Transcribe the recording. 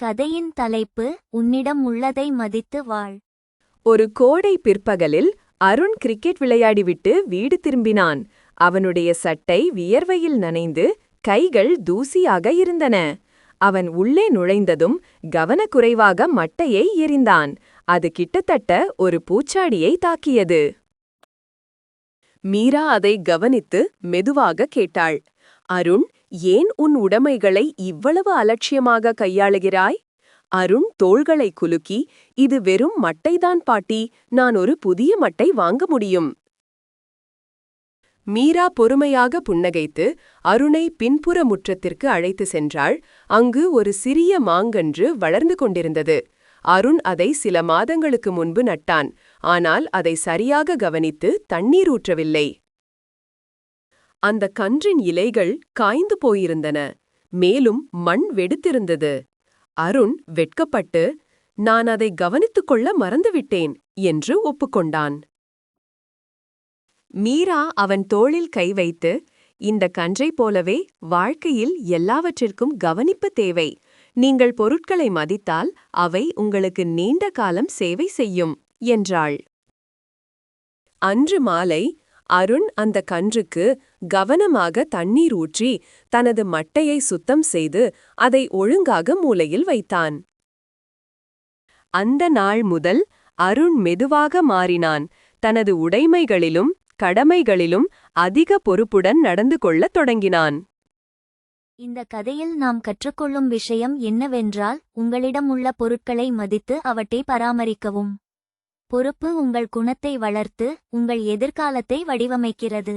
கதையின் தலைப்பு உன்னிடம் உள்ளதை மதித்து வாழ். ஒரு கோடை பிற்பகலில் அருண் கிரிக்கெட் விளையாடிவிட்டு வீடு திரும்பினான். அவனுடைய சட்டை வியர்வையில் நனைந்து கைகள் தூசியாக இருந்தன. அவன் உள்ளே நுழைந்ததும் கவனக்குறைவாக மட்டையை எறிந்தான். அது கிட்டத்தட்ட ஒரு பூச்சாடியை தாக்கியது. மீரா அதை கவனித்து மெதுவாக கேட்டாள். அருண் ஏன் உன் உடைமைகளை இவ்வளவு அலட்சியமாக கையாளுகிறாய்? அருண் தோள்களை குலுக்கி இது வெறும் மட்டைதான் பாட்டி நான் ஒரு புதிய மட்டை வாங்க முடியும். மீரா பொறுமையாக புன்னகைத்து அருணை பின்புற முற்றத்திற்கு அழைத்து சென்றாள். அங்கு ஒரு சிறிய மாங்கன்று வளர்ந்து கொண்டிருந்தது. அருண் அதை சில மாதங்களுக்கு முன்பு நட்டான். ஆனால் அதை சரியாக கவனித்து தண்ணீர் ஊற்றவில்லை. அந்த கன்றின் இலைகள் காய்ந்து போயிருந்தன. மேலும் மண் வெடித்திருந்தது. அருண் வெட்கப்பட்டு நான் அதை கவனித்துக் கொள்ள மறந்துவிட்டேன் என்று ஒப்புக்கொண்டான். மீரா அவன் தோளில் கை வைத்து இந்த கன்றைப் போலவே வாழ்க்கையில் எல்லாவற்றிற்கும் கவனிப்பு தேவை. நீங்கள் பொருட்களை மதித்தால் அவை உங்களுக்கு நீண்ட காலம் சேவை செய்யும் என்றாள். அன்று மாலை அருண் அந்த கன்றுக்கு கவனமாக தண்ணீர் ஊற்றி தனது மட்டையை சுத்தம் செய்து அதை ஒழுங்காக மூலையில் வைத்தான். அந்த நாள் முதல் அருண் மெதுவாக மாறினான். தனது உடைமைகளிலும் கடமைகளிலும் அதிக பொறுப்புடன் நடந்து கொள்ளத் தொடங்கினான். இந்த கதையில் நாம் கற்றுக்கொள்ளும் விஷயம் என்னவென்றால் உங்களிடம் உள்ள பொருட்களை மதித்து அவற்றை பராமரிக்கவும். பொறுப்பு உங்கள் குணத்தை வளர்த்து உங்கள் எதிர்காலத்தை வடிவமைக்கிறது.